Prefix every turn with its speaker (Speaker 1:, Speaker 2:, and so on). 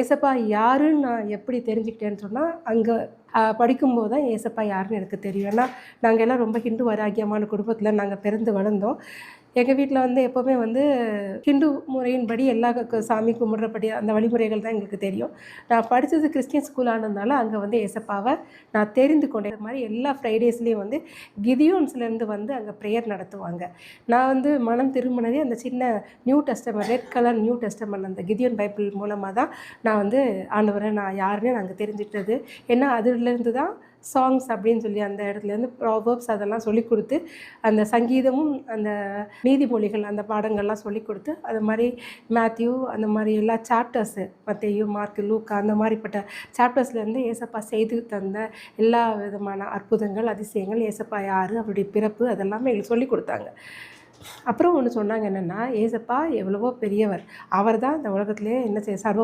Speaker 1: ஏசப்பா யாருன்னு நான் எப்படி தெரிஞ்சுக்கிட்டேன்னு சொன்னால் அங்கே படிக்கும்போது தான் ஏசப்பா யாருன்னு எனக்கு தெரியும். ஏன்னா நாங்கள் எல்லாம் ரொம்ப ஹிந்து வராகியமான குடும்பத்தில் நாங்கள் பிறந்து வளர்ந்தோம். எங்கள் வீட்டில் வந்து எப்போவுமே வந்து ஹிந்து முறையின்படி எல்லா க- சாமி கும்பிட்றபடி அந்த வழிமுறைகள் தான் எங்களுக்கு தெரியும். நான் படித்தது கிறிஸ்டின் ஸ்கூல் ஆனதுனால அங்கே வந்து ஏசப்பாவை நான் தெரிந்து கொண்டேன். இது மாதிரி எல்லா ஃப்ரைடேஸ்லேயும் வந்து கிதியோன்ஸ்லேருந்து வந்து அங்கே ப்ரேயர் நடத்துவாங்க. நான் வந்து மனம் திரும்பினதே அந்த சின்ன new testament red colour new testament அந்த கிதியோன் பைபிள் மூலமாக தான் நான் வந்து ஆண்டவரை நான் யாருன்னு நாங்கள் தெரிஞ்சிட்டது. ஏன்னா அதுலேருந்து தான் சாங்ஸ் அப்படின்னு சொல்லி அந்த இடத்துலேருந்து ப்ராபர்ப்ஸ் அதெல்லாம் சொல்லி கொடுத்து அந்த சங்கீதமும் அந்த நீதிமொழிகள் அந்த பாடங்கள்லாம் சொல்லி கொடுத்து அது மாதிரி மேத்யூ அந்த மாதிரி எல்லா சாப்டர்ஸு மத்தேயு மார்க்கு லூக்கா அந்த மாதிரிப்பட்ட சாப்டர்ஸ்லேருந்து ஏசப்பா செய்து தந்த எல்லா விதமான அற்புதங்கள் அதிசயங்கள் ஏசப்பா யார் அவருடைய பிறப்பு அதெல்லாமே எங்களுக்கு சொல்லி கொடுத்தாங்க. அப்புறம் ஒன்று சொன்னாங்க என்னென்னா ஏசப்பா எவ்வளவோ பெரியவர். அவர் தான் இந்த உலகத்திலே என்ன செய்ய சர்வ